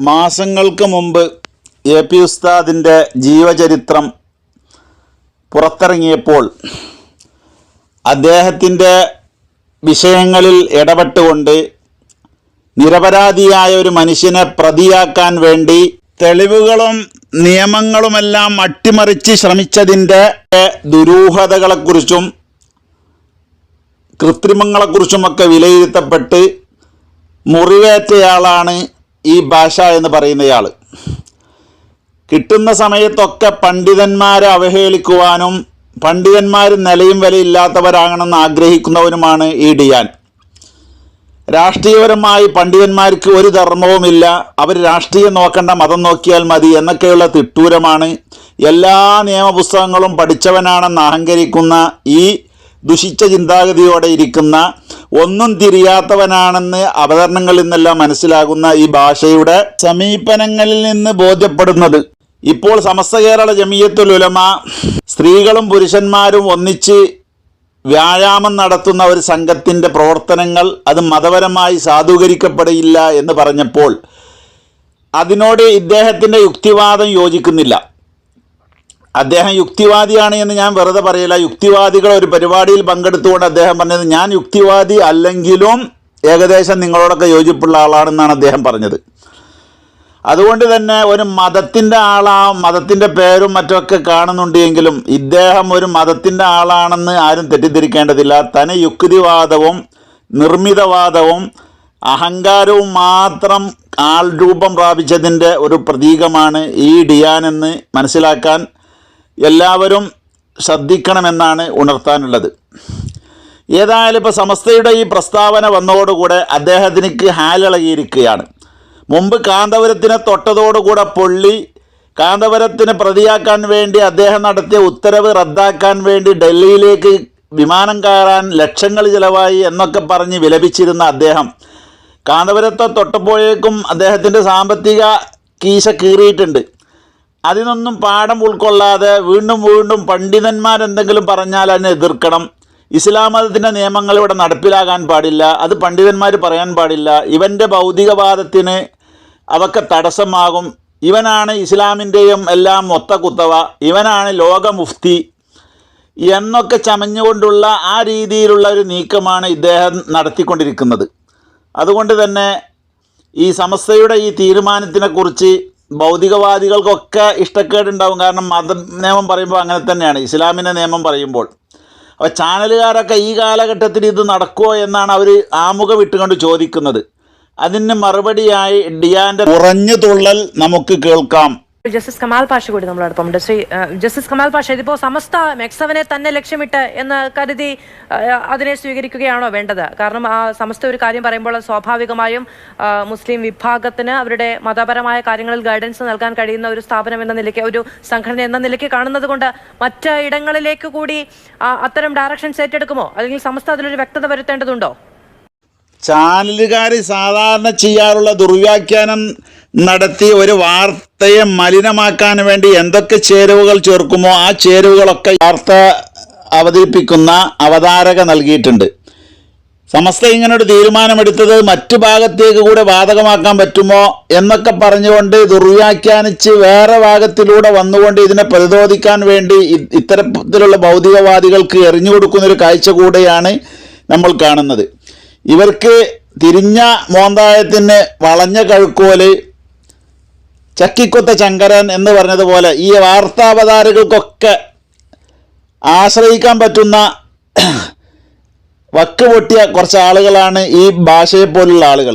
മാസങ്ങൾക്ക് മുമ്പ് A P ഉസ്താദിന്റെ ജീവചരിത്രം പുറത്തിറങ്ങിയപ്പോൾ അദ്ദേഹത്തിന്റെ വിഷയങ്ങളിൽ ഇടപെട്ടുകൊണ്ട് നിരപരാധിയായ ഒരു മനുഷ്യനെ പ്രതിയാക്കാൻ വേണ്ടി തെളിവുകളും നിയമങ്ങളുമെല്ലാം അട്ടിമറിച്ച് ശ്രമിച്ചതിന്റെ ദുരൂഹതകളെക്കുറിച്ചും കൃത്രിമങ്ങളെക്കുറിച്ചുമൊക്കെ വിലയിരുത്തപ്പെട്ട് മുറിവേറ്റയാളാണ് ഈ ഭാഷ എന്ന് പറയുന്നയാൾ കിട്ടുന്ന സമയത്തൊക്കെ പണ്ഡിതന്മാരെ അവഹേളിക്കുവാനും പണ്ഡിതന്മാർ നിലയും വിലയില്ലാത്തവരാകണമെന്ന് ആഗ്രഹിക്കുന്നവനുമാണ് ഈ ഡിയാൻ. രാഷ്ട്രീയപരമായി പണ്ഡിതന്മാർക്ക് ഒരു ധർമ്മവുമില്ല. അവർ രാഷ്ട്രീയം നോക്കേണ്ട മതം നോക്കിയാൽ മതി എന്നൊക്കെയുള്ള തിട്ടൂരമാണ്. എല്ലാ നിയമപുസ്തകങ്ങളും പഠിച്ചവനാണെന്ന് അഹങ്കരിക്കുന്ന ഈ ദുഷിച്ച ചിന്താഗതിയോടെ ഇരിക്കുന്ന ഒന്നും തിരിയാത്തവനാണെന്ന് അവതരണങ്ങളിൽ നിന്നെല്ലാം മനസ്സിലാകുന്ന ഈ ഭാഷയുടെ സമീപനങ്ങളിൽ നിന്ന് ബോധ്യപ്പെടുന്നത്. ഇപ്പോൾ സമസ്ത കേരള ജമീയത്തുൽ ഉലമ സ്ത്രീകളും പുരുഷന്മാരും ഒന്നിച്ച് വ്യായാമം നടത്തുന്ന ഒരു സംഘത്തിന്റെ പ്രവർത്തനങ്ങൾ അത് മതപരമായി സാധൂകരിക്കപ്പെടില്ല എന്ന് പറഞ്ഞപ്പോൾ അതിനോട് ഇദ്ദേഹത്തിന്റെ യുക്തിവാദം യോജിക്കുന്നില്ല. അദ്ദേഹം യുക്തിവാദിയാണ് എന്ന് ഞാൻ വെറുതെ പറയില്ല. യുക്തിവാദികൾ ഒരു പരിപാടിയിൽ പങ്കെടുത്തുകൊണ്ട് അദ്ദേഹം പറഞ്ഞത് ഞാൻ യുക്തിവാദി അല്ലെങ്കിലും ഏകദേശം നിങ്ങളോടൊക്കെ യോജിപ്പുള്ള ആളാണെന്നാണ് അദ്ദേഹം പറഞ്ഞത്. അതുകൊണ്ട് തന്നെ ഒരു മതത്തിന്റെ ആളാ മതത്തിന്റെ പേരും മറ്റൊക്കെ കാണുന്നുണ്ട് എങ്കിലും ഇദ്ദേഹം ഒരു മതത്തിന്റെ ആളാണെന്ന് ആരും തെറ്റിദ്ധരിക്കേണ്ടതില്ല. തനി യുക്തിവാദവും നിർമ്മിതവാദവും അഹങ്കാരവും മാത്രം ആൾ രൂപം പ്രാപിച്ചതിന്റെ ഒരു പ്രതീകമാണ് ഈ ഡിയാൻ എന്ന് മനസ്സിലാക്കാൻ എല്ലാവരും ശ്രദ്ധിക്കണമെന്നാണ് ഉണർത്താനുള്ളത്. ഏതായാലും ഇപ്പോൾ സമസ്തയുടെ ഈ പ്രസ്താവന വന്നതോടുകൂടെ അദ്ദേഹത്തിനിക്ക് ഹാലിളകിയിരിക്കുകയാണ്. മുമ്പ് കാന്തപുരത്തിനെ തൊട്ടതോടുകൂടെ പൊള്ളി കാന്തപുരത്തിന് പ്രതിയാക്കാൻ വേണ്ടി അദ്ദേഹം നടത്തിയ ഉത്തരവ് റദ്ദാക്കാൻ വേണ്ടി ഡൽഹിയിലേക്ക് വിമാനം കയറാൻ ലക്ഷങ്ങൾ ചിലവായി എന്നൊക്കെ പറഞ്ഞ് വിലപിച്ചിരുന്ന അദ്ദേഹം കാന്തപുരത്തെ തൊട്ടപ്പോഴേക്കും അദ്ദേഹത്തിന്റെ സാമ്പത്തിക കീശ കീറിയിട്ടുണ്ട്. അതിനൊന്നും പാഠം ഉൾക്കൊള്ളാതെ വീണ്ടും വീണ്ടും പണ്ഡിതന്മാരെന്തെങ്കിലും പറഞ്ഞാൽ അതിനെ എതിർക്കണം. ഇസ്ലാം മതത്തിന്റെ നിയമങ്ങൾ ഇവിടെ നടപ്പിലാകാൻ പാടില്ല. അത് പണ്ഡിതന്മാർ പറയാൻ പാടില്ല. ഇവന്റെ ഭൗതികവാദത്തിന് അതൊക്കെ തടസ്സമാകും. ഇവനാണ് ഇസ്ലാമിന്റെയും എല്ലാം മൊത്ത കുത്തവ. ഇവനാണ് ലോക മുഫ്തി എന്നൊക്കെ ചമഞ്ഞുകൊണ്ടുള്ള ആ രീതിയിലുള്ള ഒരു നീക്കമാണ് ഇദ്ദേഹം നടത്തിക്കൊണ്ടിരിക്കുന്നത്. അതുകൊണ്ട് തന്നെ ഈ സമസ്തയുടെ ഈ തീരുമാനത്തിനെക്കുറിച്ച് ഭൗതികവാദികൾക്കൊക്കെ ഇഷ്ടക്കേടുണ്ടാവും. കാരണം മത നിയമം പറയുമ്പോൾ അങ്ങനെ തന്നെയാണ്. ഇസ്ലാമിന്റെ നിയമം പറയുമ്പോൾ. അപ്പോൾ ചാനലുകാരൊക്കെ ഈ കാലഘട്ടത്തിൽ ഇത് നടക്കുമോ എന്നാണ് അവർ ആമുഖം ഇട്ടുകൊണ്ട് ചോദിക്കുന്നത്. അതിന് മറുപടിയായി ഡിയാന്റെ കുറഞ്ഞു തുള്ളൽ നമുക്ക് കേൾക്കാം. ജസ്റ്റിസ് കമാൽ പാഷ കൂടി നമ്മളോടൊപ്പം ശ്രീ ജസ്റ്റിസ് കമാൽ പാഷ ഇതിപ്പോ സമസ്ത മെക്സവനെ തന്നെ ലക്ഷ്യമിട്ട് എന്ന് കരുതി അതിനെ സ്വീകരിക്കുകയാണോ വേണ്ടത്? കാരണം ആ സമസ്ത ഒരു കാര്യം പറയുമ്പോൾ സ്വാഭാവികമായും മുസ്ലിം വിഭാഗത്തിന് അവരുടെ മതപരമായ കാര്യങ്ങളിൽ ഗൈഡൻസ് നൽകാൻ കഴിയുന്ന ഒരു സ്ഥാപനം എന്ന നിലയ്ക്ക് ഒരു സംഘടന എന്ന നിലയ്ക്ക് കാണുന്നത് കൊണ്ട് മറ്റ് ഇടങ്ങളിലേക്ക് കൂടി അത്തരം ഡയറക്ഷൻസ് ഏറ്റെടുക്കുമോ? അല്ലെങ്കിൽ സമസ്ത അതിലൊരു വ്യക്തത വരുത്തേണ്ടതുണ്ടോ? ചാനലുകാർ സാധാരണ ചെയ്യാറുള്ള ദുർവ്യാഖ്യാനം നടത്തി ഒരു വാർത്തയെ മലിനമാക്കാൻ വേണ്ടി എന്തൊക്കെ ചേരുവകൾ ചേർക്കുമോ ആ ചേരുവകളൊക്കെ വാർത്ത അവതരിപ്പിക്കുന്ന അവതാരക നൽകിയിട്ടുണ്ട്. സമസ്ത ഇങ്ങനൊരു തീരുമാനമെടുത്തത് മറ്റു ഭാഗത്തേക്ക് കൂടെ ബാധകമാക്കാൻ പറ്റുമോ എന്നൊക്കെ പറഞ്ഞുകൊണ്ട് ദുർവ്യാഖ്യാനിച്ച് വേറെ ഭാഗത്തിലൂടെ വന്നുകൊണ്ട് ഇതിനെ പ്രതിരോധിക്കാൻ വേണ്ടി ഇത്തരത്തിലുള്ള ഭൗതികവാദികൾക്ക് എറിഞ്ഞു കൊടുക്കുന്നൊരു കാഴ്ച കൂടെയാണ് നമ്മൾ കാണുന്നത്. ഇവർക്ക് തിരിഞ്ഞ മോന്തായത്തിന് വളഞ്ഞ കഴുക്കോൽ ചക്കിക്കൊത്ത ചങ്കരൻ എന്ന് പറഞ്ഞതുപോലെ ഈ വാർത്താവതാരകൾക്കൊക്കെ ആശ്രയിക്കാൻ പറ്റുന്ന വക്ക് പൊട്ടിയ കുറച്ച് ആളുകളാണ് ഈ ഭാഷയെപ്പോലുള്ള ആളുകൾ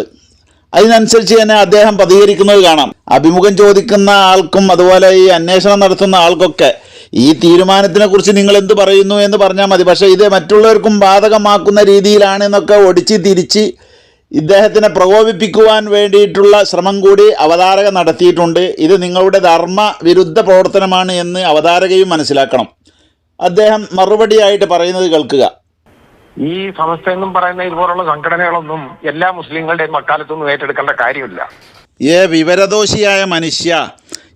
അതിനനുസരിച്ച് തന്നെ അദ്ദേഹം പ്രതികരിക്കുന്നത് കാണാം. അഭിമുഖം ചോദിക്കുന്ന ആൾക്കും അതുപോലെ ഈ അന്വേഷണം നടത്തുന്ന ആൾക്കൊക്കെ ഈ തീരുമാനത്തിനെ കുറിച്ച് നിങ്ങൾ എന്ത് പറയുന്നു എന്ന് പറഞ്ഞാൽ മതി. പക്ഷേ ഇത് മറ്റുള്ളവർക്കും ബാധകമാക്കുന്ന രീതിയിലാണ് എന്നൊക്കെ ഒടിച്ച് തിരിച്ച് ഇദ്ദേഹത്തിനെ പ്രകോപിപ്പിക്കുവാൻ വേണ്ടിയിട്ടുള്ള ശ്രമം കൂടി അവതാരക നടത്തിയിട്ടുണ്ട്. ഇത് നിങ്ങളുടെ ധർമ്മ വിരുദ്ധ പ്രവർത്തനമാണ് എന്ന് അവതാരകയും മനസ്സിലാക്കണം. അദ്ദേഹം മറുപടിയായിട്ട് പറയുന്നത് കേൾക്കുക. ഈ സമസ്ത എന്നും പറയുന്ന ഇതുപോലുള്ള സംഘടനകളൊന്നും എല്ലാ മുസ്ലിങ്ങളുടെയും മക്കാലത്തൊന്നും ഏറ്റെടുക്കേണ്ട കാര്യമില്ല. ഏ വിവരദോഷിയായ മനുഷ്യ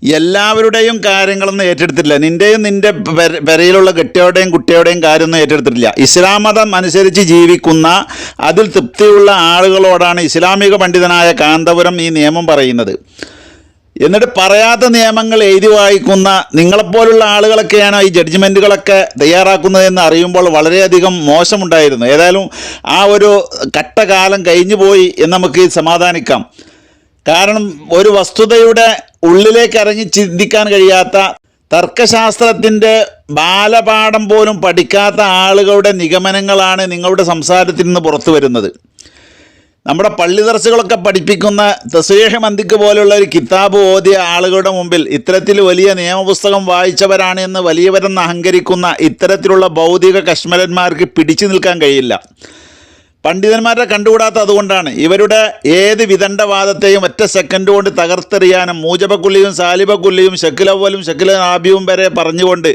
എല്ലാവരുടെയും കാര്യങ്ങളൊന്നും ഏറ്റെടുത്തിട്ടില്ല. നിന്റെയും നിന്റെ പെര- പെരയിലുള്ള കെട്ടിയോടെയും കുട്ടിയോടെയും കാര്യമൊന്നും ഏറ്റെടുത്തിട്ടില്ല. ഇസ്ലാം മതം അനുസരിച്ച് ജീവിക്കുന്ന അതിൽ തൃപ്തിയുള്ള ആളുകളോടാണ് ഇസ്ലാമിക പണ്ഡിതനായ കാന്തപുരം ഈ നിയമം പറയുന്നത്. എന്നിട്ട് പറയാത്ത നിയമങ്ങൾ എഴുതി വായിക്കുന്ന നിങ്ങളെപ്പോലുള്ള ആളുകളൊക്കെയാണ് ഈ ജഡ്ജ്മെന്റുകളൊക്കെ തയ്യാറാക്കുന്നതെന്ന് അറിയുമ്പോൾ വളരെയധികം മോശമുണ്ടായിരുന്നു. ഏതായാലും ആ ഒരു കട്ടകാലം കഴിഞ്ഞു പോയി എന്ന് നമുക്ക് സമാധാനിക്കാം. കാരണം ഒരു വസ്തുതയുടെ ഉള്ളിലേക്ക് ഇറങ്ങി ചിന്തിക്കാൻ കഴിയാത്ത തർക്കശാസ്ത്രത്തിന്റെ ബാലപാഠം പോലും പഠിക്കാത്ത ആളുകളുടെ നിഗമനങ്ങളാണ് നിങ്ങളുടെ സംസാരത്തിൽ നിന്ന് പുറത്തു വരുന്നത്. നമ്മുടെ പള്ളി ദർസുകളൊക്കെ പഠിപ്പിക്കുന്ന തസ്വീഹ മന്തിക്ക് പോലുള്ള ഒരു കിതാബ് ഓതിയ ആളുകളുടെ മുമ്പിൽ ഇത്തരത്തിൽ വലിയ നിയമപുസ്തകം വായിച്ചവരാണ് എന്ന് വലിയവരെന്ന് അഹങ്കരിക്കുന്ന ഇത്തരത്തിലുള്ള ഭൗതിക കശ്മലന്മാർക്ക് പിടിച്ചു നിൽക്കാൻ കഴിയില്ല. പണ്ഡിതന്മാരെ കണ്ടുകൂടാത്ത അതുകൊണ്ടാണ്. ഇവരുടെ ഏത് വിദണ്ഡവാദത്തെയും ഒറ്റ സെക്കൻഡ് കൊണ്ട് തകർത്തെറിയാനും മൂജബക്കുല്ലിയും സാലിബക്കുല്ലിയും ഷക്കിലവലും ഷക്കില നാബിയും വരെ പറഞ്ഞുകൊണ്ട്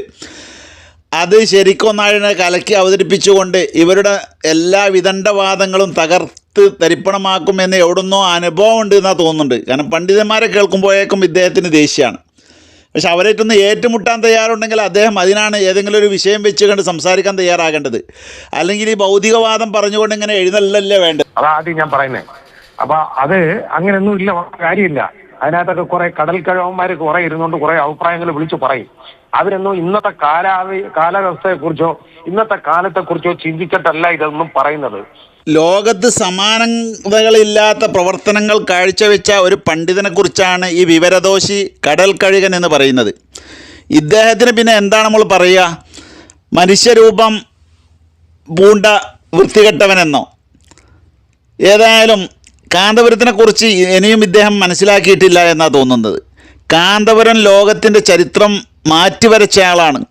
അത് ശരിക്കൊന്നാഴിനെ കലക്കി അവതരിപ്പിച്ചുകൊണ്ട് ഇവരുടെ എല്ലാ വിദണ്ഡവാദങ്ങളും തകർത്ത് തരിപ്പണമാക്കുമെന്ന് എവിടുന്നോ അനുഭവം ഉണ്ട് എന്നാണ് തോന്നുന്നുണ്ട്. കാരണം പണ്ഡിതന്മാരെ കേൾക്കുമ്പോഴേക്കും ഇദ്ദേഹത്തിന് ദേഷ്യമാണ്. പക്ഷെ അവരായിട്ടൊന്ന് ഏറ്റുമുട്ടാൻ തയ്യാറുണ്ടെങ്കിൽ അദ്ദേഹം അതിനാണ് ഏതെങ്കിലും ഒരു വിഷയം വെച്ച് കണ്ട് സംസാരിക്കാൻ തയ്യാറാകേണ്ടത്. അല്ലെങ്കിൽ ഈ ഭൗതികവാദം പറഞ്ഞുകൊണ്ട് ഇങ്ങനെ എഴുന്നള്ളല്ലേ വേണ്ടത്? അതാദ്യം ഞാൻ പറയുന്നത് അപ്പൊ അത് അങ്ങനെയൊന്നും ഇല്ല കാര്യമില്ല. അതിനകത്തൊക്കെ കുറെ കടൽ കഴിവന്മാർ കുറെ ഇരുന്നുകൊണ്ട് കുറെ അഭിപ്രായങ്ങൾ വിളിച്ചു പറയും. അവരൊന്നും ഇന്നത്തെ കാലാവി കാലാവസ്ഥയെ കുറിച്ചോ ഇന്നത്തെ കാലത്തെ കുറിച്ചോ ചിന്തിച്ചിട്ടല്ല ഇതൊന്നും പറയുന്നത്. ലോകത്ത് സമാനതകളില്ലാത്ത പ്രവർത്തനങ്ങൾ കാഴ്ചവെച്ച ഒരു പണ്ഡിതനെ കുറിച്ചാണ് ഈ വിവരദോഷി കടൽ കഴുകൻ എന്ന് പറയുന്നത്. ഇദ്ദേഹത്തിന് പിന്നെ എന്താണ് നമ്മൾ പറയുക? മനുഷ്യരൂപം പൂണ്ട വൃത്തികെട്ടവനെന്നോ? ഏതായാലും കാന്തപുരത്തിനെ കുറിച്ച് ഇനിയും ഇദ്ദേഹം മനസ്സിലാക്കിയിട്ടില്ല എന്നാണ് തോന്നുന്നത്. കാന്തപുരം ലോകത്തിന്റെ ചരിത്രം മാറ്റിവരച്ച ആളാണ്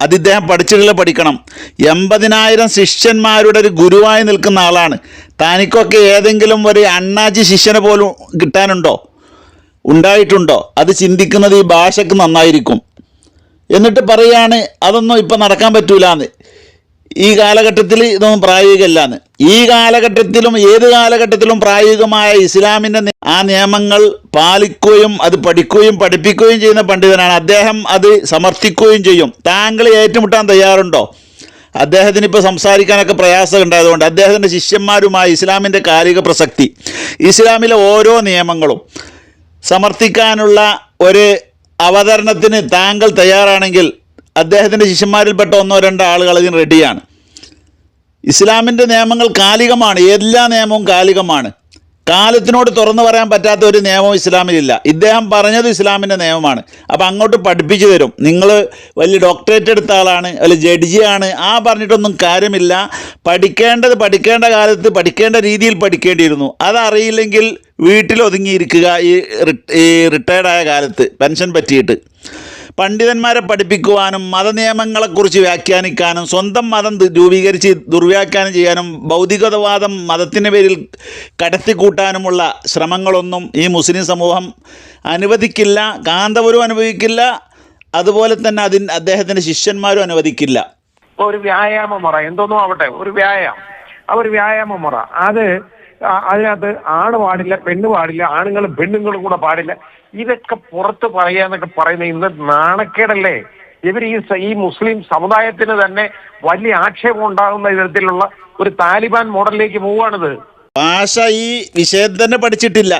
അത് ഇദ്ദേഹം പഠിച്ചിട്ടില്ല പഠിക്കണം. എൺപതിനായിരം ശിഷ്യന്മാരുടെ ഒരു ഗുരുവായി നിൽക്കുന്ന ആളാണ്. തനിക്കൊക്കെ ഏതെങ്കിലും ഒരു അണ്ണാജി ശിഷ്യനെ പോലും കിട്ടാനുണ്ടോ? ഉണ്ടായിട്ടുണ്ടോ? അത് ചിന്തിക്കുന്നത് ഈ ഭാഷയ്ക്ക് നന്നായിരിക്കും. എന്നിട്ട് പറയാണ് അതൊന്നും ഇപ്പം നടക്കാൻ പറ്റൂലെന്ന്. ഈ കാലഘട്ടത്തിൽ ഇതൊന്നും പ്രായോഗികമല്ലാന്ന്. ഈ കാലഘട്ടത്തിലും ഏത് കാലഘട്ടത്തിലും പ്രായോഗികമായ ഇസ്ലാമിന്റെ ആ നിയമങ്ങൾ പാലിക്കുകയും അത് പഠിക്കുകയും പഠിപ്പിക്കുകയും ചെയ്യുന്ന പണ്ഡിതനാണ്. അദ്ദേഹം അത് സമർത്ഥിക്കുകയും ചെയ്യും. താങ്കൾ ഏറ്റുമുട്ടാൻ തയ്യാറുണ്ടോ? അദ്ദേഹത്തിന് ഇപ്പോൾ സംസാരിക്കാനൊക്കെ പ്രയാസമുണ്ടായതുകൊണ്ട് അദ്ദേഹത്തിന്റെ ശിഷ്യന്മാരുമായി ഇസ്ലാമിന്റെ കാലിക പ്രസക്തി ഇസ്ലാമിലെ ഓരോ നിയമങ്ങളും സമർത്ഥിക്കാനുള്ള ഒരു അവതരണത്തിന് താങ്കൾ തയ്യാറാണെങ്കിൽ അദ്ദേഹത്തിന്റെ ശിഷ്യന്മാരിൽപ്പെട്ട ഒന്നോ രണ്ടോ ആളുകൾ അതിന് റെഡിയാണ് ഇസ്ലാമിന്റെ നിയമങ്ങൾ കാലികമാണ്. എല്ലാ നിയമവും കാലികമാണ്. കാലത്തിനോട് തുറന്നു പറയാൻ പറ്റാത്ത ഒരു നിയമവും ഇസ്ലാമിലില്ല. ഇദ്ദേഹം പറഞ്ഞത് ഇസ്ലാമിന്റെ നിയമമാണ്. അപ്പോൾ അങ്ങോട്ട് പഠിപ്പിച്ചു തരും. നിങ്ങൾ വലിയ ഡോക്ടറേറ്റ് എടുത്ത ആളാണ് വലിയ ജഡ്ജിയാണ് ആ പറഞ്ഞിട്ടൊന്നും കാര്യമില്ല. പഠിക്കേണ്ടത് പഠിക്കേണ്ട കാലത്ത് പഠിക്കേണ്ട രീതിയിൽ പഠിക്കേണ്ടിയിരുന്നു. അതറിയില്ലെങ്കിൽ വീട്ടിൽ ഒതുങ്ങിയിരിക്കുക ഈ റിട്ടയർഡായ കാലത്ത്. പെൻഷൻ പറ്റിയിട്ട്. പണ്ഡിതന്മാരെ പഠിപ്പിക്കുവാനും മതനിയമങ്ങളെക്കുറിച്ച് വ്യാഖ്യാനിക്കാനും സ്വന്തം മതം രൂപീകരിച്ച് ദുർവ്യാഖ്യാനം ചെയ്യാനും ഭൗതികതവാദം മതത്തിന്റെ പേരിൽ കടത്തിക്കൂട്ടാനുമുള്ള ശ്രമങ്ങളൊന്നും ഈ മുസ്ലിം സമൂഹം അനുവദിക്കില്ല കാന്തപുരം അനുഭവിക്കില്ല അതുപോലെ തന്നെ അതിന് അദ്ദേഹത്തിന്റെ ശിഷ്യന്മാരും അനുവദിക്കില്ല. ഒരു വ്യായാമ മുറ എന്തോന്നും ആവട്ടെ ഒരു വ്യായാമം. ആ ഒരു വ്യായാമ മുറ അത് അതിനകത്ത് ആണ് പാടില്ല പെണ്ണ് പാടില്ല ആണുങ്ങളും പെണ്ണുങ്ങളും കൂടെ പാടില്ല. ഇതൊക്കെ പുറത്ത് പറയാന്നൊക്കെ പറയുന്ന ഇന്ന് നാണക്കേടല്ലേ? ഇവർ ഈ ഈ മുസ്ലിം സമുദായത്തിന് തന്നെ വലിയ ആക്ഷേപം ഉണ്ടാകുന്ന വിധത്തിലുള്ള ഒരു താലിബാൻ മോഡലിലേക്ക് പോവുകയാണിത്. ഭാഷ ഈ വിഷയം തന്നെ പഠിച്ചിട്ടില്ല.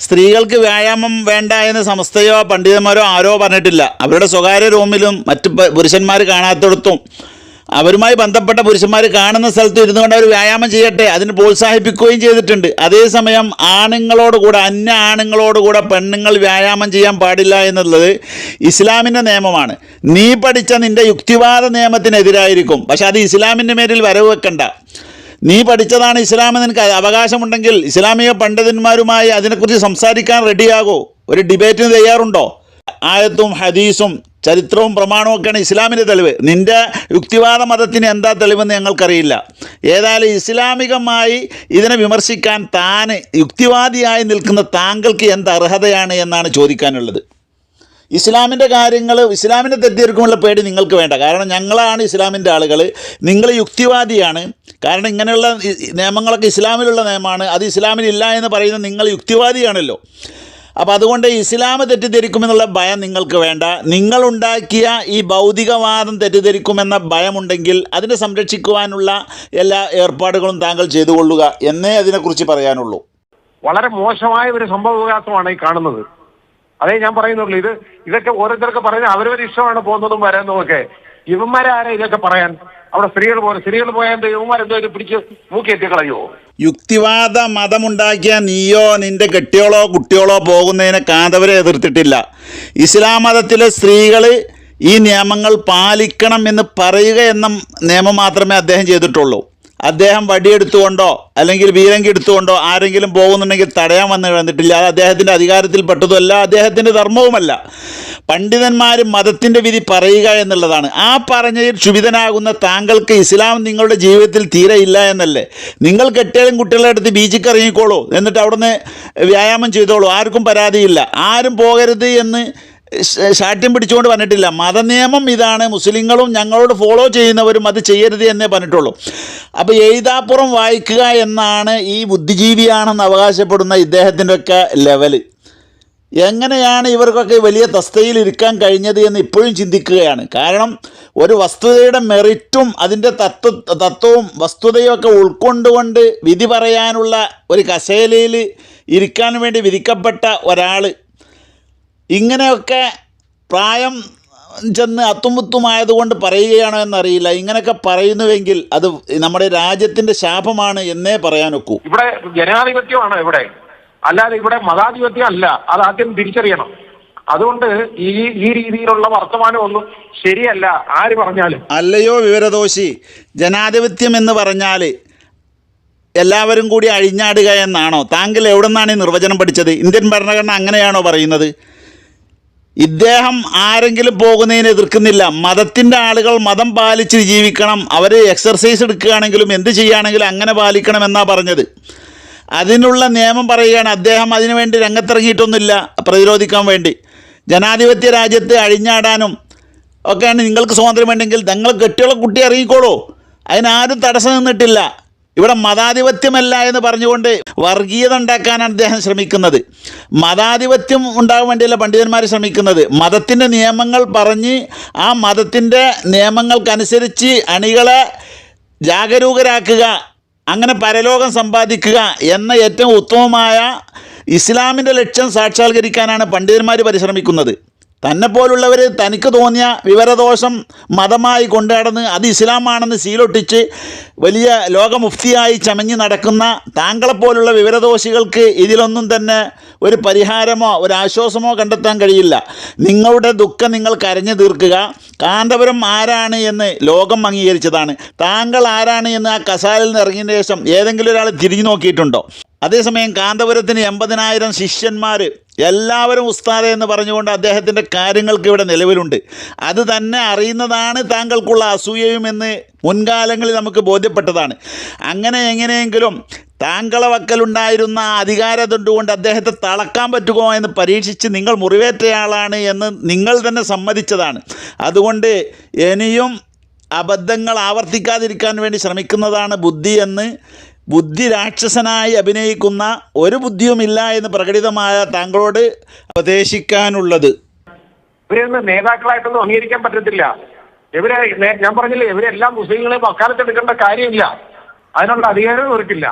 സ്ത്രീകൾക്ക് വ്യായാമം വേണ്ട എന്ന് സമസ്തയോ പണ്ഡിതന്മാരോ ആരോ പറഞ്ഞിട്ടില്ല. അവരുടെ സ്വകാര്യ റൂമിലും മറ്റ് പുരുഷന്മാർ കാണാത്തിടത്തും അവരുമായി ബന്ധപ്പെട്ട പുരുഷന്മാർ കാണുന്ന സ്ഥലത്ത് ഇരുന്നു കൊണ്ട് അവർ വ്യായാമം ചെയ്യട്ടെ അതിന് പ്രോത്സാഹിപ്പിക്കുകയും ചെയ്തിട്ടുണ്ട്. അതേസമയം ആണുങ്ങളോടുകൂടെ അന്യ ആണുങ്ങളോടുകൂടെ പെണ്ണുങ്ങൾ വ്യായാമം ചെയ്യാൻ പാടില്ല എന്നുള്ളത് ഇസ്ലാമിന്റെ നിയമമാണ്. നീ പഠിച്ച നിന്റെ യുക്തിവാദ നിയമത്തിനെതിരായിരിക്കും. പക്ഷെ അത് ഇസ്ലാമിന്റെ മേലിൽ വരവ് വെക്കണ്ട. നീ പഠിച്ചതാണ് ഇസ്ലാം നിനക്ക് അവകാശമുണ്ടെങ്കിൽ ഇസ്ലാമിക പണ്ഡിതന്മാരുമായി അതിനെക്കുറിച്ച് സംസാരിക്കാൻ റെഡിയാകോ ഒരു ഡിബേറ്റിന് തയ്യാറുണ്ടോ? ആയത്തും ഹദീസും ചരിത്രവും പ്രമാണവും ഒക്കെയാണ് ഇസ്ലാമിന്റെ തെളിവ്. നിന്റെ യുക്തിവാദ മതത്തിന് എന്താ തെളിവെന്ന് ഞങ്ങൾക്കറിയില്ല. ഏതായാലും ഇസ്ലാമികമായി ഇതിനെ വിമർശിക്കാൻ താൻ യുക്തിവാദിയായി നിൽക്കുന്ന താങ്കൾക്ക് എന്ത് അർഹതയാണ് എന്നാണ് ചോദിക്കാനുള്ളത്. ഇസ്ലാമിന്റെ കാര്യങ്ങൾ ഇസ്ലാമിനെ തെറ്റിദ്ധരിക്കുമുള്ള പേടി നിങ്ങൾക്ക് വേണ്ട. കാരണം ഞങ്ങളാണ് ഇസ്ലാമിന്റെ ആളുകൾ. നിങ്ങൾ യുക്തിവാദിയാണ്. കാരണം ഇങ്ങനെയുള്ള നിയമങ്ങളൊക്കെ ഇസ്ലാമിലുള്ള നിയമമാണ്. അത് ഇസ്ലാമിലില്ല എന്ന് പറയുന്നത് നിങ്ങൾ യുക്തിവാദിയാണല്ലോ. അപ്പോൾ അതുകൊണ്ട് ഇസ്ലാം തെറ്റിദ്ധരിക്കുമെന്നുള്ള ഭയം നിങ്ങൾക്ക് വേണ്ട. നിങ്ങളുണ്ടാക്കിയ ഈ ഭൗതികവാദം തെറ്റിദ്ധരിക്കുമെന്ന ഭയമുണ്ടെങ്കിൽ അതിനെ സംരക്ഷിക്കുവാനുള്ള എല്ലാ ഏർപ്പാടുകളും താങ്കൾ ചെയ്തു കൊള്ളുക എന്നേ അതിനെക്കുറിച്ച് പറയാനുള്ളൂ. വളരെ മോശമായ ഒരു സംഭവ വികാസമാണ് ഈ കാണുന്നത്. അതേ ഞാൻ പറയുന്നുള്ളൂ ഇത് ഇതൊക്കെ ഓരോരുത്തർക്ക് പറഞ്ഞാൽ അവരവരിഷ്ടമാണ് പോകുന്നതും വരുന്നതും ഒക്കെ ഇവന്മാരാരാ ഇതൊക്കെ പറയാൻ? അവിടെ സ്ത്രീകൾ പോലെ സ്ത്രീകൾ പോയാൽ ഇവന്മാരെന്തോ പിടിച്ച് മൂക്കിയെത്തി കളയോ? യുക്തിവാദ മതമുണ്ടാക്കിയ നീയോ നിന്റെ കെട്ടിയോളോ കുട്ടിയോളോ പോകുന്നതിനെ കാന്തവരെ എതിർത്തിട്ടില്ല. ഇസ്ലാം മതത്തിലെ സ്ത്രീകൾ ഈ നിയമങ്ങൾ പാലിക്കണം എന്ന് പറയുക എന്ന നിയമം മാത്രമേ അദ്ദേഹം ചെയ്തിട്ടുള്ളൂ. അദ്ദേഹം വടിയെടുത്തുകൊണ്ടോ അല്ലെങ്കിൽ വീരങ്കി എടുത്തുകൊണ്ടോ ആരെങ്കിലും പോകുന്നുണ്ടെങ്കിൽ തടയാൻ വന്ന് കഴിഞ്ഞിട്ടില്ല അത് അദ്ദേഹത്തിന്റെ അധികാരത്തിൽ പെട്ടതുമല്ല അദ്ദേഹത്തിന്റെ ധർമ്മവുമല്ല. പണ്ഡിതന്മാർ മതത്തിന്റെ വിധി പറയുക എന്നുള്ളതാണ്. ആ പറഞ്ഞതിൽ ക്ഷുഭിതനാകുന്ന താങ്കൾക്ക് ഇസ്ലാം നിങ്ങളുടെ ജീവിതത്തിൽ തീരെ ഇല്ല എന്നല്ലേ? നിങ്ങൾ കെട്ടിയാലും കുട്ടികളെ അടുത്ത് ബീച്ചിൽ ഇറങ്ങിക്കോളൂ. എന്നിട്ട് അവിടുന്ന് വ്യായാമം ചെയ്തോളൂ. ആർക്കും പരാതിയില്ല. ആരും പോകരുത് എന്ന് ശാഠ്യം പിടിച്ചുകൊണ്ട് പറഞ്ഞിട്ടില്ല മതനിയമം ഇതാണ്. മുസ്ലിങ്ങളും ഞങ്ങളോട് ഫോളോ ചെയ്യുന്നവരും അത് ചെയ്യരുത് എന്നേ പറഞ്ഞിട്ടുള്ളൂ. അപ്പോൾ എഴുതാപ്പുറം വായിക്കുക എന്നാണ് ഈ ബുദ്ധിജീവിയാണെന്ന് അവകാശപ്പെടുന്ന ഇദ്ദേഹത്തിന്റെ ഒക്കെ ലെവൽ എങ്ങനെയാണ് ഇവർക്കൊക്കെ വലിയ തസ്തയിൽ ഇരിക്കാൻ കഴിഞ്ഞത് എന്ന് ഇപ്പോഴും ചിന്തിക്കുകയാണ്. കാരണം ഒരു വസ്തുതയുടെ മെറിറ്റും അതിന്റെ തത്വ തത്വവും വസ്തുതയും ഒക്കെ ഉൾക്കൊണ്ടുകൊണ്ട് വിധി പറയാനുള്ള ഒരു കസേലയിൽ ഇരിക്കാൻ വേണ്ടി വിധിക്കപ്പെട്ട ഒരാൾ ഇങ്ങനെയൊക്കെ പ്രായം ചെന്ന് അത്തുമുത്തുമായതുകൊണ്ട് പറയുകയാണോ എന്നറിയില്ല. ഇങ്ങനെയൊക്കെ പറയുന്നുവെങ്കിൽ അത് നമ്മുടെ രാജ്യത്തിന്റെ ശാപമാണ് എന്നേ പറയാനൊക്കൂ. ഇവിടെ ജനാധിപത്യമാണ് ഇവിടെ. അല്ലാതെ ഇവിടെ മതാധിപത്യം അല്ല. അത് ആദ്യം തിരിച്ചറിയണം. അതുകൊണ്ട് ഈ ഈ രീതിയിലുള്ള വർത്തമാനം ഒന്നും ശരിയല്ല. ആര് പറഞ്ഞാലും. അല്ലയോ വിവരദോഷി? ജനാധിപത്യം എന്ന് പറഞ്ഞാൽ എല്ലാവരും കൂടി അഴിഞ്ഞാടുക എന്നാണോ? താങ്കൾ എവിടെ നിന്നാണ് ഈ നിർവചനം പഠിച്ചത്? ഇന്ത്യൻ ഭരണഘടന അങ്ങനെയാണോ പറയുന്നത്? ഇദ്ദേഹം ആരെങ്കിലും പോകുന്നതിനെ എതിർക്കുന്നില്ല. മതത്തിന്റെ ആളുകൾ മതം പാലിച്ച് ജീവിക്കണം. അവർ എക്സർസൈസ് എടുക്കുകയാണെങ്കിലും എന്ത് ചെയ്യുകയാണെങ്കിലും അങ്ങനെ പാലിക്കണം എന്നാണ് പറഞ്ഞത്. അതിനുള്ള നിയമം പറയുകയാണ്. അദ്ദേഹം അതിനുവേണ്ടി രംഗത്തിറങ്ങിയിട്ടൊന്നുമില്ല പ്രതിരോധിക്കാൻ വേണ്ടി. ജനാധിപത്യ രാജ്യത്ത് അഴിഞ്ഞാടാനും ഒക്കെയാണ് നിങ്ങൾക്ക് സ്വാതന്ത്ര്യം വേണ്ടെങ്കിൽ നിങ്ങൾ കെട്ടിയുള്ള കുട്ടി ഇറങ്ങിക്കോളൂ. അതിനാരും തടസ്സം നിന്നിട്ടില്ല. ഇവിടെ മതാധിപത്യമല്ല എന്ന് പറഞ്ഞുകൊണ്ട് വർഗീയത ഉണ്ടാക്കാനാണ് അദ്ദേഹം ശ്രമിക്കുന്നത്. മതാധിപത്യം ഉണ്ടാകാൻ വേണ്ടിയല്ല പണ്ഡിതന്മാർ ശ്രമിക്കുന്നത്. മതത്തിന്റെ നിയമങ്ങൾ പറഞ്ഞ് ആ മതത്തിന്റെ നിയമങ്ങൾക്കനുസരിച്ച് അണികളെ ജാഗരൂകരാക്കുക അങ്ങനെ പരലോകം സമ്പാദിക്കുക എന്ന ഏറ്റവും ഉത്തമമായ ഇസ്ലാമിന്റെ ലക്ഷ്യം സാക്ഷാത്കരിക്കാനാണ് പണ്ഡിതന്മാർ പരിശ്രമിക്കുന്നത്. തന്നെ പോലുള്ളവർ തനിക്ക് തോന്നിയ വിവരദോഷം മതമായി കൊണ്ടുനടന്ന് അത് ഇസ്ലാമാണെന്ന് ശീലൊട്ടിച്ച് വലിയ ലോകമുഫ്തിയായി ചമഞ്ഞ് നടക്കുന്ന താങ്കളെപ്പോലുള്ള വിവരദോഷികൾക്ക് ഇതിലൊന്നും തന്നെ ഒരു പരിഹാരമോ ഒരു ആശ്വാസമോ കണ്ടെത്താൻ കഴിയില്ല. നിങ്ങളുടെ ദുഃഖം നിങ്ങൾ കരഞ്ഞു തീർക്കുക. കാന്തപുരം ആരാണ് എന്ന് ലോകം അംഗീകരിച്ചതാണ്. താങ്കൾ ആരാണ് എന്ന് ആ കസാലിൽ നിന്ന് ഇറങ്ങിയതിന് ശേഷം ഏതെങ്കിലും ഒരാൾ തിരിഞ്ഞു നോക്കിയിട്ടുണ്ടോ? അതേസമയം കാന്തപുരത്തിന് എൺപതിനായിരം ശിഷ്യന്മാർ എല്ലാവരും ഉസ്താദ എന്ന് പറഞ്ഞുകൊണ്ട് അദ്ദേഹത്തിന്റെ കാര്യങ്ങൾക്ക് ഇവിടെ നിലവിലുണ്ട്. അത് തന്നെ അറിയുന്നതാണ് താങ്കൾക്കുള്ള അസൂയയും എന്ന് മുൻകാലങ്ങളിൽ നമുക്ക് ബോധ്യപ്പെട്ടതാണ്. അങ്ങനെ എങ്ങനെയെങ്കിലും താങ്കളെ വക്കലുണ്ടായിരുന്ന അധികാര അധികാരതുണ്ട് അദ്ദേഹത്തെ തളക്കാൻ പറ്റുമോ എന്ന് പരീക്ഷിച്ച് നിങ്ങൾ മുറിവേറ്റയാളാണ് എന്ന് നിങ്ങൾ തന്നെ സമ്മതിച്ചതാണ്. അതുകൊണ്ട് ഇനിയും അബദ്ധങ്ങൾ ആവർത്തിക്കാതിരിക്കാൻ വേണ്ടി ശ്രമിക്കുന്നതാണ് ബുദ്ധി എന്ന് ബുദ്ധി രാക്ഷസനായി അഭിനയിക്കുന്ന ഒരു ബുദ്ധിയുമില്ല എന്ന് പ്രകടിതമായ താങ്കളോട് ഉപദേശിക്കാനുള്ളത്. ഇവരെയൊന്നും നേതാക്കളായിട്ടൊന്നും അംഗീകരിക്കാൻ പറ്റത്തില്ല. ഇവരെ ഞാൻ പറഞ്ഞില്ലേ ഇവരെല്ലാം മുസ്ലിങ്ങളെ വക്കാലത്തെടുക്കേണ്ട കാര്യമില്ല. അതിനുള്ള അധികാരം ഇവർക്കില്ല.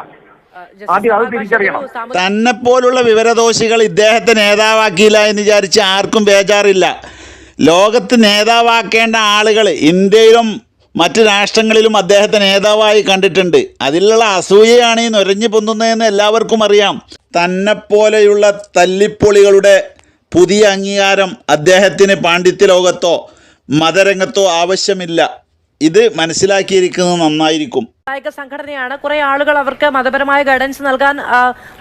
ആദ്യം അത് തിരിച്ചറിയണം. തന്നെപ്പോലുള്ള വിവരദോഷികൾ ഇദ്ദേഹത്തെ നേതാവാക്കിയില്ല എന്ന് വിചാരിച്ച് ആർക്കും ബേജാറില്ല. ലോകത്ത് നേതാവാക്കേണ്ട ആളുകൾ ഇന്ത്യയിലും മറ്റ് രാഷ്ട്രങ്ങളിലും അദ്ദേഹത്തെ നേതാവായി കണ്ടിട്ടുണ്ട്. അതിലുള്ള അസൂയയാണ് ഈ നൊരഞ്ഞു പൊന്തുന്നതെന്ന് എല്ലാവർക്കും അറിയാം. തന്നെപ്പോലെയുള്ള തല്ലിപ്പൊളികളുടെ പുതിയ അംഗീകാരം അദ്ദേഹത്തിന് പാണ്ഡിത്യ ലോകത്തോ മതരംഗത്തോ ആവശ്യമില്ല. ഇത് മനസ്സിലാക്കിയിരിക്കുന്നത് നന്നായിരിക്കും. കായിക സംഘടനയാണ്. കുറെ ആളുകൾ അവർക്ക് മതപരമായ ഗൈഡൻസ് നൽകാൻ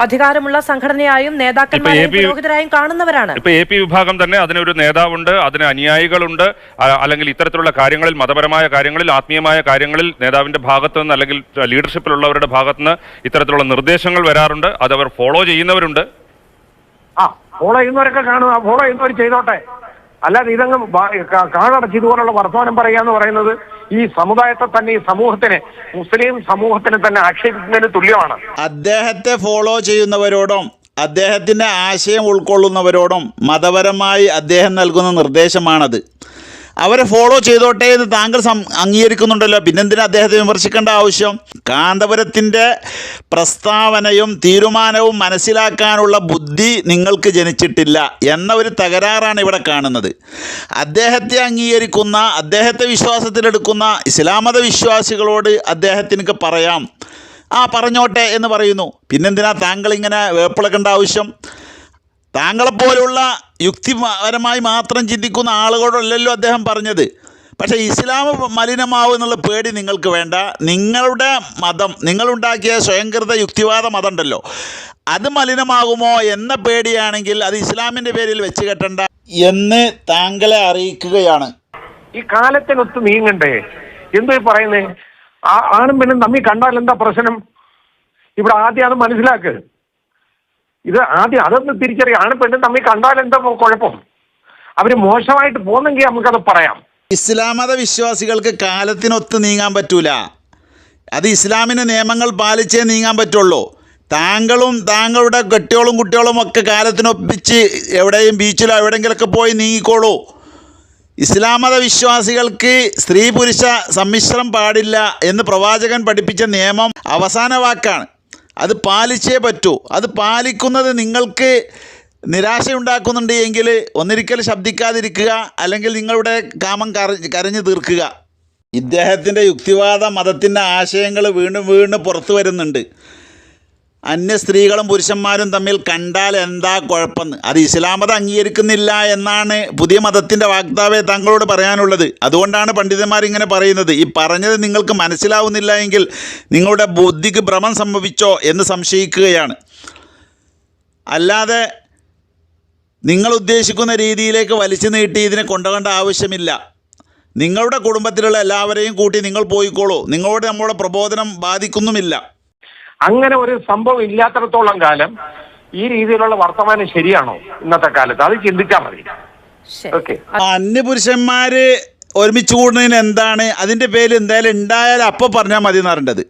അധികാരമുള്ള സംഘടനയായും നേതാക്കന്മാരെയും പുരോഹിതരായും കാണുന്നവരാണ്. ഇപ്പൊ എ പി വിഭാഗം തന്നെ അതിനൊരു നേതാവുണ്ട് അതിന് അനുയായികളുണ്ട് അല്ലെങ്കിൽ ഇത്തരത്തിലുള്ള കാര്യങ്ങളിൽ മതപരമായ കാര്യങ്ങളിൽ ആത്മീയമായ കാര്യങ്ങളിൽ നേതാവിന്റെ ഭാഗത്തു നിന്ന് അല്ലെങ്കിൽ ലീഡർഷിപ്പിലുള്ളവരുടെ ഭാഗത്ത് നിന്ന് ഇത്തരത്തിലുള്ള നിർദ്ദേശങ്ങൾ വരാറുണ്ട് അത് അവർ ഫോളോ ചെയ്യുന്നവരുണ്ട്. ആ ഫോളോ ചെയ്യുന്നവരൊക്കെ കാണുക ഫോളോ ചെയ്യുന്നവർ ചെയ്തോട്ടെ. അല്ലാതെ ഇതങ്ങ് കാടടച്ച് ഇതുപോലുള്ള വർത്തമാനം പറയുക എന്ന് പറയുന്നത് ഈ സമുദായത്തെ തന്നെ ഈ സമൂഹത്തിന് മുസ്ലിം സമൂഹത്തിന് തന്നെ ആക്ഷേപിക്കുന്നതിന് തുല്യമാണ്. അദ്ദേഹത്തെ ഫോളോ ചെയ്യുന്നവരോടും അദ്ദേഹത്തിന്റെ ആശയം ഉൾക്കൊള്ളുന്നവരോടും മതപരമായി അദ്ദേഹം നൽകുന്ന നിർദ്ദേശമാണത്. അവരെ ഫോളോ ചെയ്തോട്ടെ എന്ന് താങ്കൾ അംഗീകരിക്കുന്നുണ്ടല്ലോ. പിന്നെന്തിനാ അദ്ദേഹത്തെ വിമർശിക്കേണ്ട ആവശ്യം? കാന്തപുരത്തിന്റെ പ്രസ്താവനയും തീരുമാനവും മനസ്സിലാക്കാനുള്ള ബുദ്ധി നിങ്ങൾക്ക് ജനിച്ചിട്ടില്ല എന്ന ഒരു തകരാറാണ് ഇവിടെ കാണുന്നത്. അദ്ദേഹത്തെ അംഗീകരിക്കുന്ന അദ്ദേഹത്തെ വിശ്വാസത്തിലെടുക്കുന്ന ഇസ്ലാമത വിശ്വാസികളോട് അദ്ദേഹത്തിനൊക്കെ പറയാം. ആ പറഞ്ഞോട്ടെ എന്ന് പറയുന്നു. പിന്നെന്തിനാ താങ്കൾ ഇങ്ങനെ വേപ്പിളക്കേണ്ട ആവശ്യം? താങ്കളെപ്പോലുള്ള യുക്തിപരമായി മാത്രം ചിന്തിക്കുന്ന ആളുകളോടല്ലല്ലോ അദ്ദേഹം പറഞ്ഞത്. പക്ഷേ ഇസ്ലാം മലിനമാവും എന്നുള്ള പേടി നിങ്ങൾക്ക് വേണ്ട. നിങ്ങളുടെ മതം നിങ്ങളുണ്ടാക്കിയ സ്വയംകൃത യുക്തിവാദ മതം ഉണ്ടല്ലോ അത് മലിനമാകുമോ എന്ന പേടിയാണെങ്കിൽ അത് ഇസ്ലാമിന്റെ പേരിൽ വെച്ച് കെട്ടണ്ട എന്ന് താങ്കളെ അറിയിക്കുകയാണ്. ഈ കാലത്തിനൊത്ത് നീങ്ങണ്ടേ എന്തോ പറയുന്നേ? ആണും പെണ്ണും തമ്മിൽ കണ്ടാൽ എന്താ പ്രശ്നം? ഇവിടെ ആദ്യം അത് മനസ്സിലാക്ക്. ഇത് ആദ്യം അതൊന്ന് തിരിച്ചറിയാം. ആണ് പെണ്ണും തമ്മിൽ കണ്ടാൽ എന്താ കുഴപ്പം? അവർ മോശമായിട്ട് പോകുന്നെങ്കിൽ നമുക്കത് പറയാം. ഇസ്ലാമത വിശ്വാസികൾക്ക് കാലത്തിനൊത്ത് നീങ്ങാൻ പറ്റൂല. അത് ഇസ്ലാമിന്റെ നിയമങ്ങൾ പാലിച്ചേ നീങ്ങാൻ പറ്റുള്ളൂ. താങ്കളും താങ്കളുടെ കെട്ടിയോളും കുട്ടികളും ഒക്കെ കാലത്തിനൊപ്പിച്ച് എവിടെയും ബീച്ചിലോ എവിടെയെങ്കിലുമൊക്കെ പോയി നീങ്ങിക്കോളൂ. ഇസ്ലാമത വിശ്വാസികൾക്ക് സ്ത്രീ പുരുഷ സമ്മിശ്രം പാടില്ല എന്ന് പ്രവാചകൻ പഠിപ്പിച്ച നിയമം അവസാന വാക്കാണ്. അത് പാലിച്ചേ പറ്റൂ. അത് പാലിക്കുന്നത് നിങ്ങൾക്ക് നിരാശയുണ്ടാക്കുന്നുണ്ട് എങ്കിൽ ഒന്നിരിക്കൽ ശബ്ദിക്കാതിരിക്കുക അല്ലെങ്കിൽ നിങ്ങളുടെ കാമം കറി കരഞ്ഞു തീർക്കുക. ഇദ്ദേഹത്തിന്റെ യുക്തിവാദ മതത്തിന്റെ ആശയങ്ങൾ വീണ്ടും വീണ്ടും പുറത്തു വരുന്നുണ്ട്. അന്യ സ്ത്രീകളും പുരുഷന്മാരും തമ്മിൽ കണ്ടാൽ എന്താ കുഴപ്പമെന്ന്? അത് ഇസ്ലാം മതം അംഗീകരിക്കുന്നില്ല എന്നാണ് പുതിയ മതത്തിന്റെ വാക്താവെ താങ്കളോട് പറയാനുള്ളത്. അതുകൊണ്ടാണ് പണ്ഡിതന്മാർ ഇങ്ങനെ പറയുന്നത്. ഈ പറഞ്ഞത് നിങ്ങൾക്ക് മനസ്സിലാവുന്നില്ല എങ്കിൽ നിങ്ങളുടെ ബുദ്ധിക്ക് ഭ്രമം സംഭവിച്ചോ എന്ന് സംശയിക്കുകയാണ്. അല്ലാതെ നിങ്ങൾ ഉദ്ദേശിക്കുന്ന രീതിയിലേക്ക് വലിച്ചു നീട്ടി ഇതിനെ കൊണ്ടുപോകേണ്ട ആവശ്യമില്ല. നിങ്ങളുടെ കുടുംബത്തിലുള്ള എല്ലാവരെയും കൂട്ടി നിങ്ങൾ പോയിക്കോളൂ. നിങ്ങളോട് നമ്മുടെ പ്രബോധനം ബാധിക്കുന്നുമില്ല. അങ്ങനെ ഒരു സംഭവം ഇല്ലാത്തിടത്തോളം കാലം ഈ രീതിയിലുള്ള വർത്തമാനം ശരിയാണോ ഇന്നത്തെ കാലത്ത്? അത് ചിന്തിച്ചാൽ മതി. ഓക്കെ അന്യപുരുഷന്മാര് ഒരുമിച്ച് കൂടുന്നതിന് എന്താണ്? അതിന്റെ പേര് എന്തായാലും ഉണ്ടായാലും അപ്പൊ പറഞ്ഞാൽ മതി എന്ന് പറയേണ്ടത്.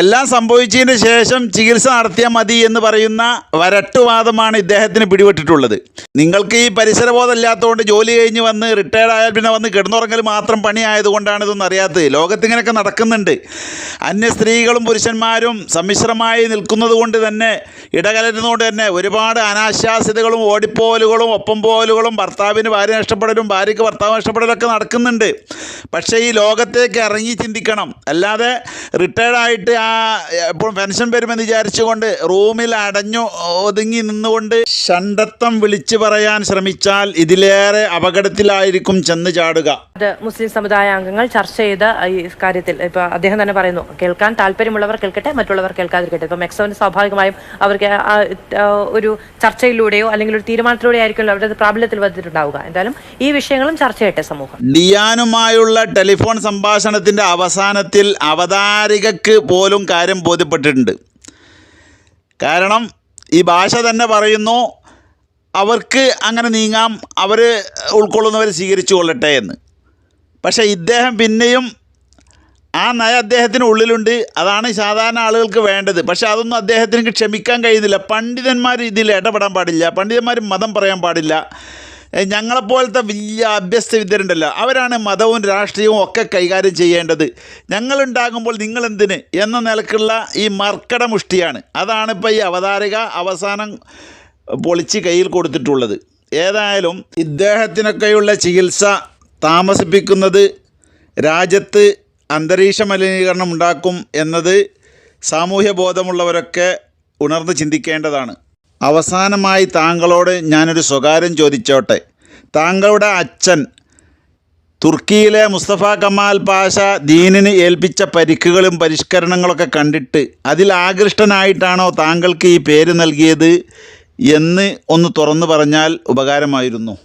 എല്ലാം സംഭവിച്ചതിന് ശേഷം ചികിത്സ നടത്തിയാൽ മതി എന്ന് പറയുന്ന വരട്ടുവാദമാണ് ഇദ്ദേഹത്തിന് പിടിപെട്ടിട്ടുള്ളത്. നിങ്ങൾക്ക് ഈ പരിസരബോധം ഇല്ലാത്തതുകൊണ്ട് ജോലി കഴിഞ്ഞ് വന്ന് റിട്ടയർഡ് ആയാൽ പിന്നെ വന്ന് കിടന്നുറങ്ങൽ മാത്രം പണിയായതുകൊണ്ടാണ് ഇതൊന്നും അറിയാത്തത്. ലോകത്തിങ്ങനെയൊക്കെ നടക്കുന്നുണ്ട്. അന്യ സ്ത്രീകളും പുരുഷന്മാരും സമ്മിശ്രമായി നിൽക്കുന്നത് കൊണ്ട് തന്നെ ഇടകലരുന്നതുകൊണ്ട് തന്നെ ഒരുപാട് അനാശാസ്യതകളും ഓടിപ്പോലുകളും ഒപ്പം പോലുകളും ഭർത്താവിന് ഭാര്യ നഷ്ടപ്പെടലും ഭാര്യയ്ക്ക് ഭർത്താവ് നഷ്ടപ്പെടലൊക്കെ നടക്കുന്നുണ്ട്. പക്ഷേ ഈ ലോകത്തേക്ക് ഇറങ്ങി ചിന്തിക്കണം. അല്ലാതെ റിട്ടയർഡ് ആയിട്ട് ആ എപ്പോഴും പെൻഷൻ വരുമെന്ന് വിചാരിച്ചുകൊണ്ട് റൂമിൽ അടഞ്ഞു ഒതുങ്ങി നിന്നുകൊണ്ട് ഷണ്ടത്വം വിളിച്ചു പറയാൻ ശ്രമിച്ചാൽ ഇതിലേറെ അപകടത്തിലായിരിക്കും ചെന്ന് ചാടുക. മുസ്ലിം സമുദായ അംഗങ്ങൾ ചർച്ച ചെയ്ത ഈ കാര്യത്തിൽ ഇപ്പൊ അദ്ദേഹം തന്നെ പറയുന്നു കേൾക്കാൻ താല്പര്യമുള്ളവർ കേൾക്കട്ടെ മറ്റുള്ളവർ കേൾക്കാതിരിക്കട്ടെ. ഇപ്പൊ മെക്സോന് സ്വാഭാവികമായും അവർക്ക് ഒരു ചർച്ചയിലൂടെയോ അല്ലെങ്കിൽ ഒരു തീരുമാനത്തിലൂടെയോ ആയിരിക്കുമല്ലോ അവരുടെ പ്രാബല്യത്തിൽ വന്നിട്ടുണ്ടാവുക. എന്തായാലും ഈ വിഷയങ്ങളും ചർച്ച ചെയ്യട്ടെ സമൂഹം. ഡിയാനുമായുള്ള ടെലിഫോൺ സംഭാഷണത്തിന്റെ അവസാനത്തിൽ അവതാരികക്ക് പോലും കാര്യം ബോധ്യപ്പെട്ടിട്ടുണ്ട്. കാരണം ഈ ഭാഷ തന്നെ പറയുന്നു അവർക്ക് അങ്ങനെ നീങ്ങാം അവർ ഉൾക്കൊള്ളുന്നവർ സ്വീകരിച്ചു കൊള്ളട്ടെ എന്ന്. പക്ഷേ ഇദ്ദേഹം പിന്നെയും ആ നയ അദ്ദേഹത്തിന് ഉള്ളിലുണ്ട്. അതാണ് സാധാരണ ആളുകൾക്ക് വേണ്ടത്. പക്ഷേ അതൊന്നും അദ്ദേഹത്തിന് ക്ഷമിക്കാൻ കഴിയുന്നില്ല. പണ്ഡിതന്മാർ ഇതിൽ ഇടപെടാൻ പാടില്ല. പണ്ഡിതന്മാർ മതം പറയാൻ പാടില്ല. ഞങ്ങളെപ്പോലത്തെ വലിയ അഭ്യസ്ത വിദ്യരുണ്ടല്ലോ അവരാണ് മതവും രാഷ്ട്രീയവും ഒക്കെ കൈകാര്യം ചെയ്യേണ്ടത്. ഞങ്ങളുണ്ടാകുമ്പോൾ നിങ്ങളെന്തിന് എന്ന നിലക്കുള്ള ഈ മർക്കട മുഷ്ടിയാണ് അതാണ് ഇപ്പോൾ ഈ അവതാരിക അവസാനം പൊളിച്ച് കയ്യിൽ കൊടുത്തിട്ടുള്ളത്. ഏതായാലും ഇദ്ദേഹത്തിനൊക്കെയുള്ള ചികിത്സ താമസിപ്പിക്കുന്നത് രാജ്യത്ത് അന്തരീക്ഷ മലിനീകരണം ഉണ്ടാക്കും എന്നത് സാമൂഹ്യ ബോധമുള്ളവരൊക്കെ ഉണർന്ന് ചിന്തിക്കേണ്ടതാണ്. അവസാനമായി താങ്കളോട് ഞാനൊരു സ്വകാര്യം ചോദിച്ചോട്ടെ. താങ്കളുടെ അച്ഛൻ തുർക്കിയിലെ മുസ്തഫ കമാൽ പാഷ ദീനിന് ഏൽപ്പിച്ച പരിക്കുകളും പരിഷ്കരണങ്ങളൊക്കെ കണ്ടിട്ട് അതിൽ ആകൃഷ്ടനായിട്ടാണോ താങ്കൾക്ക് ഈ പേര് നൽകിയത് എന്ന് ഒന്ന് തുറന്നു പറഞ്ഞാൽ ഉപകാരമായിരുന്നു?